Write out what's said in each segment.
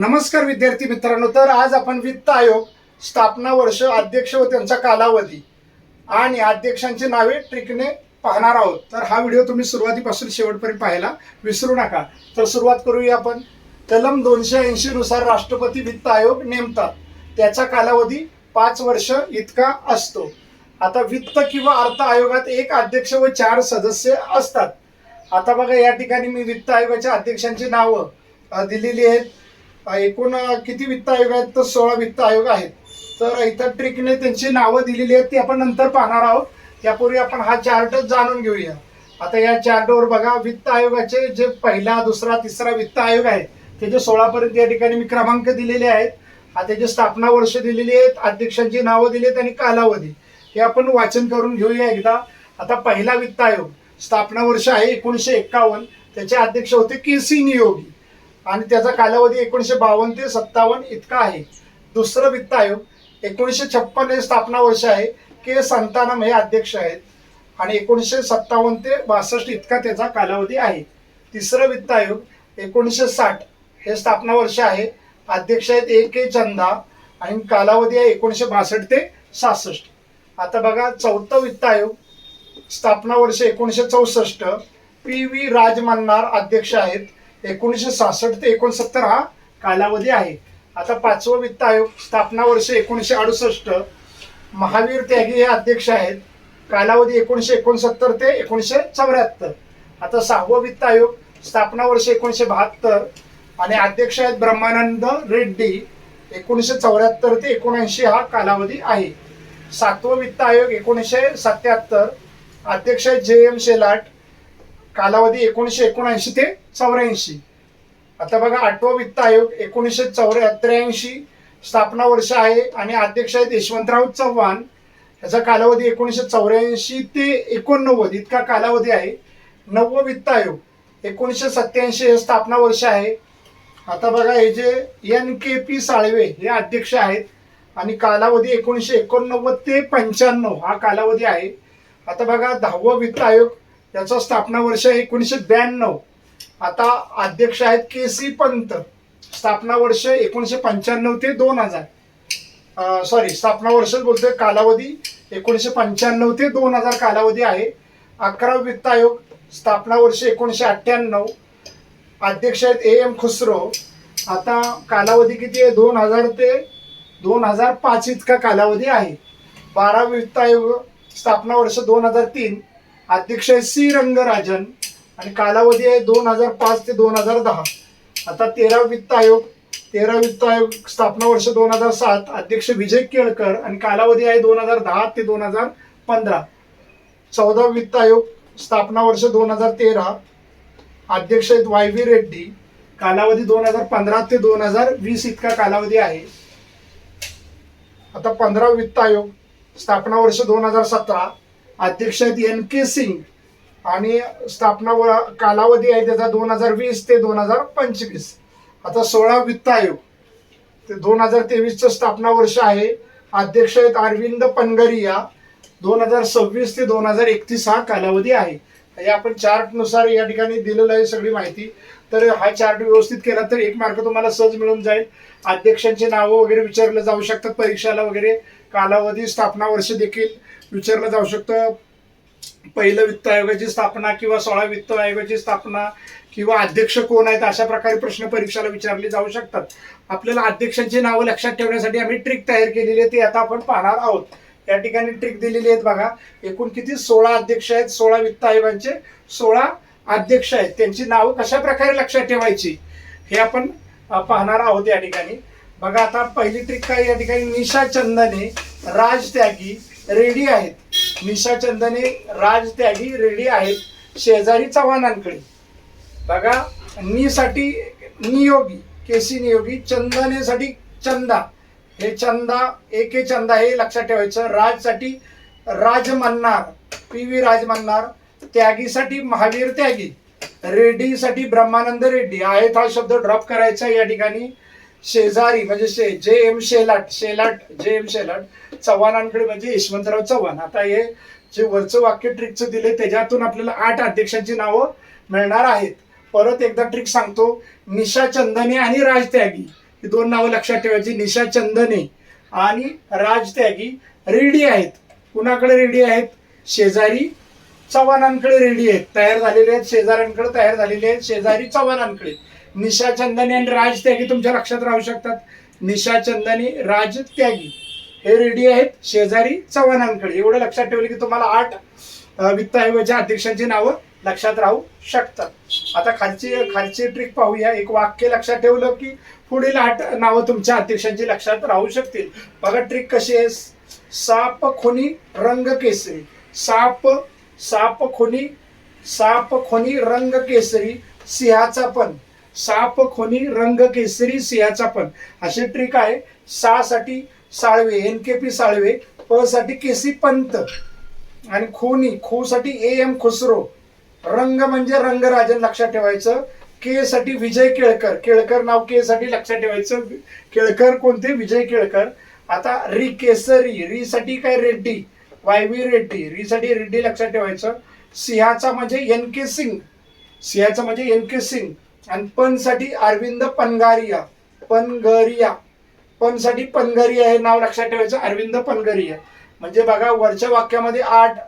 नमस्कार विद्यार्थी मित्रांनो तर आज आपण वित्त आयोग स्थापना वर्ष अध्यक्ष व त्यांचा कालावधी आणि अध्यक्षांची नावे ट्रिकने पाहणार आहोत. तर हा व्हिडिओ तुम्ही सुरुवातीपासून शेवटपर्यंत पाहायला विसरू नका. तर सुरुवात करूया आपण. कलम दोनशे ऐंशी नुसार राष्ट्रपती वित्त आयोग नेमतात. त्याचा कालावधी पाच वर्ष इतका असतो. आता वित्त किंवा अर्थ आयोगात एक अध्यक्ष व चार सदस्य असतात. आता बघा या ठिकाणी मी वित्त आयोगाच्या अध्यक्षांची नावं दिलेली आहेत. एकूण किती वित्त आयोग आहेत तर सोळा वित्त आयोग आहेत. तर इथं ट्रिकने त्यांची नावं दिलेली आहेत ती आपण नंतर पाहणार आहोत. त्यापूर्वी आपण हा चार्ट जाणून घेऊया. आता या चार्टवर बघा वित्त आयोगाचे जे पहिला दुसरा तिसरा वित्त आयोग आहे त्याचे सोळा पर्यंत या ठिकाणी मी क्रमांक दिलेले आहेत. हा त्याची स्थापना वर्ष दिलेली आहेत अध्यक्षांची नावं दिली आहेत आणि कालावधी. हे आपण वाचन करून घेऊया एकदा. आता पहिला वित्त आयोग स्थापना वर्ष आहे एकोणीसशे एक्कावन्न त्याचे अध्यक्ष होते के सी नियोगी. आणि त्याचा कालावधी एकोणीसशे बावन्न ते सत्तावन्न इतका आहे. दुसरं वित्त आयोग एकोणीसशे छप्पन हे स्थापना वर्ष आहे. के संतानम हे अध्यक्ष आहेत. आणि एकोणीसशे सत्तावन्न ते बासष्ट इतका त्याचा कालावधी आहे. तिसरं वित्त आयोग एकोणीसशे साठ हे स्थापना वर्ष आहे. अध्यक्ष आहेत ए के चंदा आणि कालावधी आहे एकोणीसशे बासष्ट ते सहासष्ट आता बघा चौथं वित्त आयोग स्थापना वर्ष एकोणीसशे चौसष्ट. पी व्ही राजमन्नार अध्यक्ष आहेत. एकोणीसशे सहासष्ट ते एकोणसत्तर हा कालावधी आहे. आता पाचवं वित्त आयोग स्थापना वर्ष एकोणीसशे अडुसष्ट. महावीर त्यागी हे अध्यक्ष आहेत. कालावधी एकोणीसशे एकोणसत्तर ते एकोणीसशे चौऱ्याहत्तर. आता सहावं वित्त आयोग स्थापना वर्ष एकोणीसशे बहात्तर. आणि अध्यक्ष आहेत ब्रह्मानंद रेड्डी. एकोणीसशे चौऱ्याहत्तर ते एकोणऐंशी हा कालावधी आहे. सातवं वित्त आयोग एकोणीसशे सत्याहत्तर. अध्यक्ष आहेत जे एम शेलाट. कालावधी एकोणीसशे एकोणऐंशी ते चौऱ्याऐंशी. आता बघा आठवं वित्त आयोग एकोणीसशे चौऱ्या त्र्याऐंशी स्थापना वर्ष आहे आणि अध्यक्ष आहेत यशवंतराव चव्हाण. याचा कालावधी एकोणीसशे चौऱ्याऐंशी ते एकोणनव्वद इतका कालावधी आहे. नववं वित्त आयोग एकोणीसशे सत्याऐंशी हे स्थापना वर्ष आहे. आता बघा हे जे एन के पी साळवे हे अध्यक्ष आहेत आणि कालावधी एकोणीसशे एकोणनव्वद ते पंच्याण्णव हा कालावधी आहे. आता बघा दहावं वित्त आयोग याचं स्थापना वर्ष एकोणीसशे ब्याण्णव. आता अध्यक्ष आहेत के सी पंत. स्थापना वर्ष एकोणीसशे पंच्याण्णव ते दोन हजार. सॉरी स्थापना वर्ष बोलतोय कालावधी एकोणीसशे पंच्याण्णव ते दोन हजार कालावधी आहे. अकरा वित्त आयोग स्थापना वर्ष एकोणीसशे अठ्ठ्याण्णव. अध्यक्ष आहेत ए एम खुसरो. आता कालावधी किती आहे? दोन हजार ते दोन हजार पाच इतका कालावधी आहे. बारा वित्त आयोग स्थापना वर्ष दोन हजार तीन. अध्यक्ष आहे सी रंगराजन आणि कालावधी आहे दोन हजार पाच ते दोन हजार दहा. आता तेरा वित्त आयोग तेरा वित्त आयोग स्थापना वर्ष दोन हजार सात अध्यक्ष विजय केळकर आणि कालावधी आहे दोन हजार दहा ते दोन हजार पंधरा. चौदा वित्त आयोग स्थापना वर्ष दोन हजार तेरा. अध्यक्ष आहेत वाय व्ही रेड्डी कालावधी दोन हजार पंधरा ते दोन हजार वीस इतका कालावधी आहे. आता पंधरा वित्त आयोग स्थापना वर्ष दोन हजार सतरा. अध्यक्ष आहेत एन के सिंग आणि स्थापना व कालावधी आहे त्याचा दोन हजार वीस ते दोन हजार पंचवीस. आता सोळा वित्त आयोग. ते दोन हजार तेवीसचं स्थापना वर्ष आहे. अध्यक्ष आहेत अरविंद पनगरिया. दोन हजार सव्वीस ते दोन हजार एकतीस हा कालावधी आहे. हे आपण चार्टनुसार या ठिकाणी दिलेलं आहे सगळी माहिती. तर हा चार्ट व्यवस्थित केला तर एक मार्क तुम्हाला सहज मिळून जाईल. अध्यक्षांची नावं वगैरे विचारलं जाऊ शकतात परीक्षाला वगैरे. कालावधी स्थापना वर्ष देखील. विचारलं जाऊ शकतं. पहिलं वित्त आयोगाची स्थापना किंवा सोळा वित्त आयोगाची स्थापना किंवा अध्यक्ष कोण आहेत अशा प्रकारे प्रश्न परीक्षेला विचारले जाऊ शकतात. आपल्याला अध्यक्षांची नावं लक्षात ठेवण्यासाठी आम्ही ट्रिक तयार केलेली आहे ती आता आपण पाहणार आहोत. या ठिकाणी ट्रिक दिलेली आहेत बघा. एकूण किती? सोळा अध्यक्ष आहेत सोळा वित्त आयोगांचे सोळा अध्यक्ष आहेत. त्यांची नावं कशा प्रकारे लक्षात ठेवायची हे आपण पाहणार आहोत या ठिकाणी. बघा आता पहिली ट्रिक काय या ठिकाणी निशा चंदने राज त्यागी रेडी आहेत. निशा चंदने राज त्यागी रेडी आहेत. शेजारी चव्हाणांकडे. बघा नी नियोगी केसी नियोगी चंदनेसाठी चंदा. हे चंदा एके चंदा हे लक्षात ठेवायचं. राजसाठी राज मन्नार पी व्ही राज मन्नार त्यागीसाठी महावीर त्यागी. रेड्डीसाठी ब्रह्मानंद रेड्डी. आहेत हा शब्द ड्रॉप करायचा या ठिकाणी. शेजारी म्हणजे शे जे एम शेलाट शेलाट जे एम शेलाट चव्हाणांकडे म्हणजे यशवंतराव चव्हाण. आता हे जे वरचं वाक्य ट्रिकचं दिले त्याच्यातून आपल्याला आठ अध्यक्षांची नावं मिळणार आहेत. परत एकदा ट्रिक सांगतो. निशा चंदने आणि राज त्यागी. ही दोन नावं लक्षात ठेवायची. निशा चंदने आणि राज त्यागी रेडी आहेत. कुणाकडे रेडी आहेत? शेजारी चव्हाणांकडे रेडी आहेत. तयार झालेले आहेत. शेजाऱ्यांकडे तयार झालेले आहेत. शेजारी चव्हाणांकडे. निशाचंदनी आणि राज त्यागी तुमच्या लक्षात राहू शकतात. निशा चंदने राज त्यागी. हे रेडी आहेत शेजारी चव्हाणांकडे. एवढं लक्षात ठेवलं की तुम्हाला आठ वित्त आयोगाच्या अध्यक्षांची नावं लक्षात राहू शकतात. आता खालची खालची ट्रिक पाहूया. एक वाक्य लक्षात ठेवलं की पुढील आठ नावं तुमच्या अध्यक्षांची लक्षात राहू शकतील. बघा ट्रिक कशी आहे. साप खोनी रंग केसरी. साप साप खोनी साप खोनी रंग केसरी. सिंहाचा पण. साप खोनी रंग केसरी सिंहाचा पण. अशी ट्रिक आहे. सा साठी Salve N K P Salve प साठी केसी पंत आणि खोनी खो साठी ए एम खुसरो. रंग म्हणजे रंगराजन लक्षात ठेवायचं. के साठी विजय केळकर. केळकर नाव के साठी लक्षात ठेवायचं. केळकर कोणते? विजय केळकर. आता री केसरी. री साठी काय रेड्डी? वाय रेड्डी. री साठी रेड्डी लक्षात ठेवायचं. सिंहाचा म्हणजे एन के सिंग. सिंहाचा म्हणजे एन के सिंग. आणि पण साठी अरविंद पनगारिया पनगरिया. पण साठी पनगरिया हे नाव लक्षात ठेवायचं अरविंद पनगरिया. म्हणजे बघा वरच्या वाक्यामध्ये आठ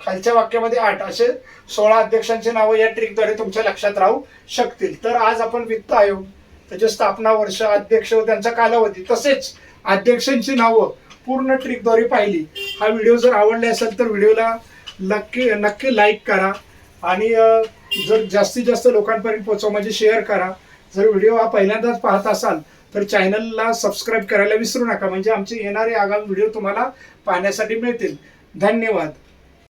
खालच्या वाक्यामध्ये आठ. असे सोळा अध्यक्षांची नावं या ट्रिकद्वारे तुमच्या लक्षात राहू शकतील. तर आज आपण वित्त आयोग त्याचे स्थापना वर्ष अध्यक्ष व त्यांचा कालावधी तसेच अध्यक्षांची नावं पूर्ण ट्रिकद्वारे पाहिली. हा व्हिडिओ जर आवडला असेल तर व्हिडिओला नक्की नक्की लाईक करा. आणि जर जास्तीत जास्त लोकांपर्यंत पोहोचवा म्हणजे शेअर करा. जर व्हिडिओ हा पहिल्यांदाच पाहत असाल तर चॅनलला सबस्क्राईब करायला विसरू नका. म्हणजे आमचे येणारे आगामी व्हिडिओ तुम्हाला पाहण्यासाठी मिळतील. धन्यवाद.